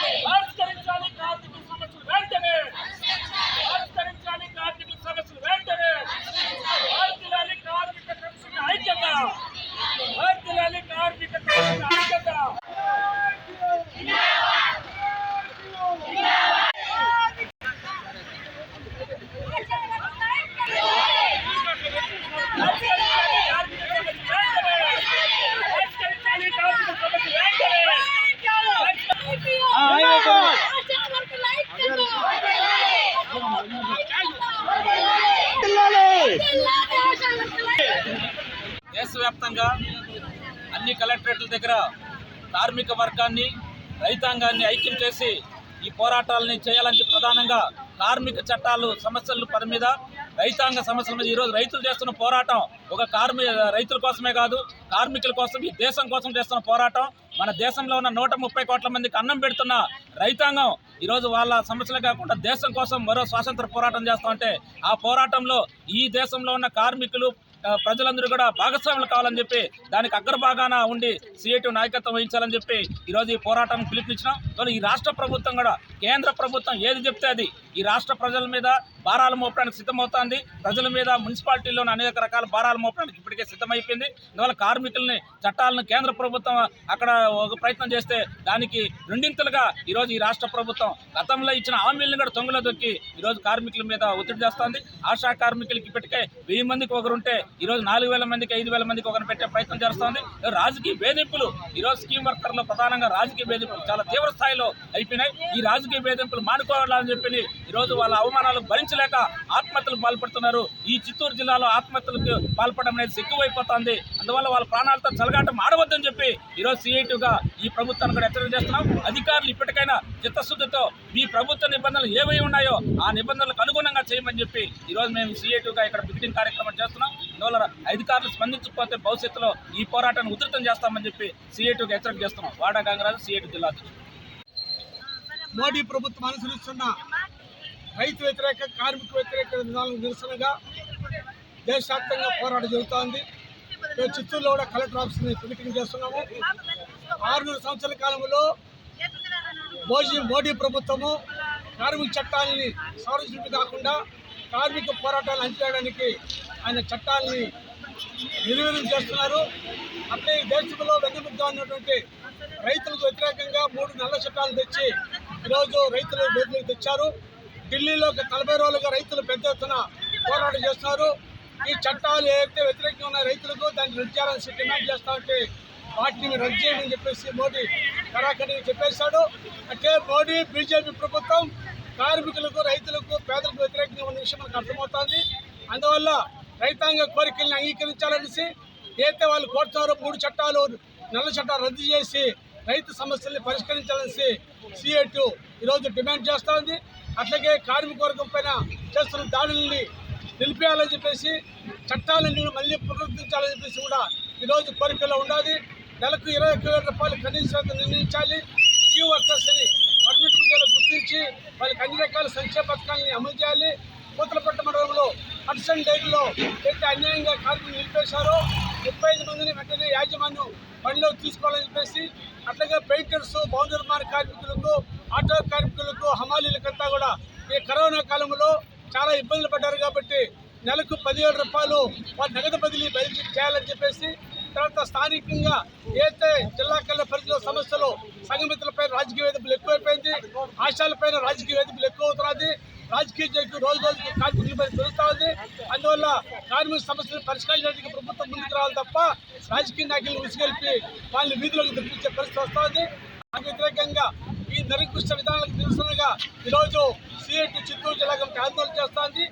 పరిష్కరించాలి కార్మిక సమస్యలు వెంటనే. పరిష్కరించాలి కార్మిక సమస్యలు వెంటనే. పరిష్కరించాలి కార్మిక కమిషన్ ఐక్యత. దేశవ్యాప్తంగా అన్ని కలెక్టరేట్ల దగ్గర కార్మిక వర్గాన్ని రైతాంగాన్ని ఐక్యం చేసి ఈ పోరాటాలని చేయాలని ప్రధానంగా కార్మిక చట్టాలు సమస్యల పని మీద రైతాంగ సమస్యల మీద ఈరోజు రైతులు చేస్తున్న పోరాటం ఒక కార్మి రైతుల కోసమే కాదు కార్మికుల కోసం ఈ దేశం కోసం చేస్తున్న పోరాటం. మన దేశంలో ఉన్న నూట ముప్పై కోట్ల మందికి అన్నం పెడుతున్న రైతాంగం ఈరోజు వాళ్ళ సమస్యలే కాకుండా దేశం కోసం మరో స్వాతంత్ర పోరాటం చేస్తామంటే ఆ పోరాటంలో ఈ దేశంలో ఉన్న కార్మికులు ప్రజలందరూ కూడా భాగస్వాములు కావాలని చెప్పి దానికి అగ్రభాగాన ఉండి సిఐటి నాయకత్వం వహించాలని చెప్పి ఈరోజు ఈ పోరాటానికి పిలుపునిచ్చినాం. కానీ ఈ రాష్ట్ర ప్రభుత్వం కూడా కేంద్ర ప్రభుత్వం ఏది చెప్తే అది. ఈ రాష్ట్ర ప్రజల మీద భారాలు మోపడానికి సిద్ధమవుతోంది. ప్రజల మీద మున్సిపాలిటీలోని అనేక రకాల భారాలు మోపడానికి ఇప్పటికే సిద్ధమైపోయింది. అందువల్ల కార్మికుల్ని చట్టాలను కేంద్ర ప్రభుత్వం అక్కడ ఒక ప్రయత్నం చేస్తే దానికి రెండింతలుగా ఈరోజు ఈ రాష్ట్ర ప్రభుత్వం గతంలో ఇచ్చిన హామీలను కూడా తొంగలో దొక్కి ఈరోజు కార్మికుల మీద ఒత్తిడి చేస్తోంది. ఆశా కార్మికులకి ఇప్పటికే వెయ్యి మందికి ఒకరుంటే ఈరోజు నాలుగు వేల మందికి ఐదు వేల మందికి ఒకరిని పెట్టే ప్రయత్నం చేస్తోంది రాజకీయ వేధింపులు ఈరోజు స్కీమ్ వర్కర్లు ప్రధానంగా రాజకీయ వేధింపులు చాలా తీవ్ర స్థాయిలో అయిపోయినాయి. ఈ రాజకీయ వేధింపులు మానుకోవాలని చెప్పి ఈరోజు వాళ్ళ అవమానాలు భరించలేక ఆత్మహత్యలకు పాల్పడుతున్నారు. ఈ చిత్తూరు జిల్లాలో ఆత్మహత్యలకు పాల్పడడం అనేది సిగ్గువైపోతుంది. అందువల్ల వాళ్ళ ప్రాణాలతో చలగాటం ఆడవద్దని చెప్పి ఈరోజు సిఐటిగా ఈ ప్రభుత్వాన్ని కూడా హెచ్చరిక చేస్తున్నాం. అధికారులు ఇప్పటికైనా చిత్తశుద్ధితో మీ ప్రభుత్వ నిబంధనలు ఏవై ఉన్నాయో ఆ నిబంధనలకు అనుగుణంగా చేయమని చెప్పి ఈరోజు మేము సిఐటిగా ఇక్కడ బిగినింగ్ కార్యక్రమం చేస్తున్నాం. అందువల్ల అధికారులు స్పందించకపోతే భవిష్యత్తులో ఈ పోరాటాన్ని ఉధృతం చేస్తామని చెప్పి సిఐటిగా హెచ్చరిక చేస్తున్నాం. వాడా గంగరాజు సిఐటి జిల్లా మోడీ ప్రభుత్వం అనుసరిస్తున్న రైతు వ్యతిరేక కార్మిక వ్యతిరేక విధానం నిరసనగా దేశవ్యాప్తంగా పోరాటం జరుగుతోంది. మేము చిత్తూరులో కూడా కలెక్టర్ ఆఫీస్ని మీటింగ్ చేస్తున్నాము. ఆరున్నర సంవత్సరాల కాలంలో మోజీ మోడీ ప్రభుత్వము కార్మిక చట్టాలని సవరించడమే కాకుండా కార్మిక పోరాటాలు అంచేయడానికి ఆయన చట్టాలని నిర్వీర్యం చేస్తున్నారు. అట్లే ఈ దేశంలో వెన్నముద్ద ఉన్నటువంటి రైతులకు వ్యతిరేకంగా మూడు నల్ల చట్టాలు తెచ్చి ఈరోజు రైతులు వేదికలకు తెచ్చారు. ఢిల్లీలో నలభై రోజులుగా రైతులు పెద్ద ఎత్తున పోరాటం చేస్తున్నారు. ఈ చట్టాలు ఏవైతే వ్యతిరేకంగా ఉన్న రైతులకు దాన్ని రద్దు చేయాలని డిమాండ్ చేస్తా ఉంటే వాటిని రద్దు చేయమని చెప్పేసి మోడీ కరాఖండిగా చెప్పేశాడు. అంటే మోడీ బీజేపీ ప్రభుత్వం కార్మికులకు రైతులకు పేదలకు వ్యతిరేకంగా ఉన్న విషయం మనకు అర్థమవుతోంది. అందువల్ల రైతాంగ కోరికల్ని అంగీకరించాలనేసి ఏదైతే వాళ్ళు కోరుతారో మూడు చట్టాలు నల్ల చట్టాలు రద్దు చేసి రైతు సమస్యల్ని పరిష్కరించాలనేసి సిఐటు ఈరోజు డిమాండ్ చేస్తూ ఉంది అట్లాగే కార్మిక వర్గం పైన చేస్తున్న దాడుల్ని నిలిపేయాలని చెప్పేసి చట్టాలన్నీ మళ్ళీ పునరుద్ధరించాలని చెప్పేసి కూడా ఈరోజు కోరికలో ఉండాలి. నెలకు ఇరవై ఒక్క వేల రూపాయలు కనీస నిర్ణయించాలి. స్కీ వర్కర్స్ని పర్మిట్ ఉద్యోగులు గుర్తించి వాళ్ళకి అన్ని రకాల సంక్షేమ పథకాలని అమలు చేయాలి. పూతలపట్ట మండలంలో హడ్సన్ డైట్లో అయితే అన్యాయంగా కార్మికులు నిలిపేశారో ముప్పై ఐదు మందిని వెంటనే యాజమాన్యం పనిలో తీసుకోవాలని చెప్పేసి అట్లాగే పెయింటర్స్ భవన నిర్మాణ కార్మికులకు ఆటో కార్మికులకు హమాలీలకంతా కూడా ఈ కరోనా కాలంలో చాలా ఇబ్బందులు పడ్డారు కాబట్టి నెలకు పదివేల రూపాయలు వారి నగదు బదిలీ బదిలీ చేయాలని చెప్పేసి తర్వాత స్థానికంగా ఏదైతే జిల్లా కళ్ళ పరిధిలో సమస్యలు సంఘమితులపై రాజకీయ వేదికలు పైన రాజకీయ వేదికలు ఎక్కువ అవుతున్నది రాజకీయ జట్టు రోజు రోజుకి కార్మికులపై పెరుగుతా ఉంది. అందువల్ల కార్మిక సమస్యలు పరిష్కరించడానికి ప్రభుత్వం ముందుకు రావాలి తప్ప రాజకీయ నాయకులను ఉసిగొల్పి వాళ్ళని వీధిలోకి తెప్పించే పరిస్థితి వస్తుంది. దానికి వ్యతిరేకంగా ఈ నిరంకుశ విధానాలకు నిరసనగా ఈరోజు సిఐటి చిత్తూరు జిల్లా కమిటీ ఆందోళన చేస్తోంది.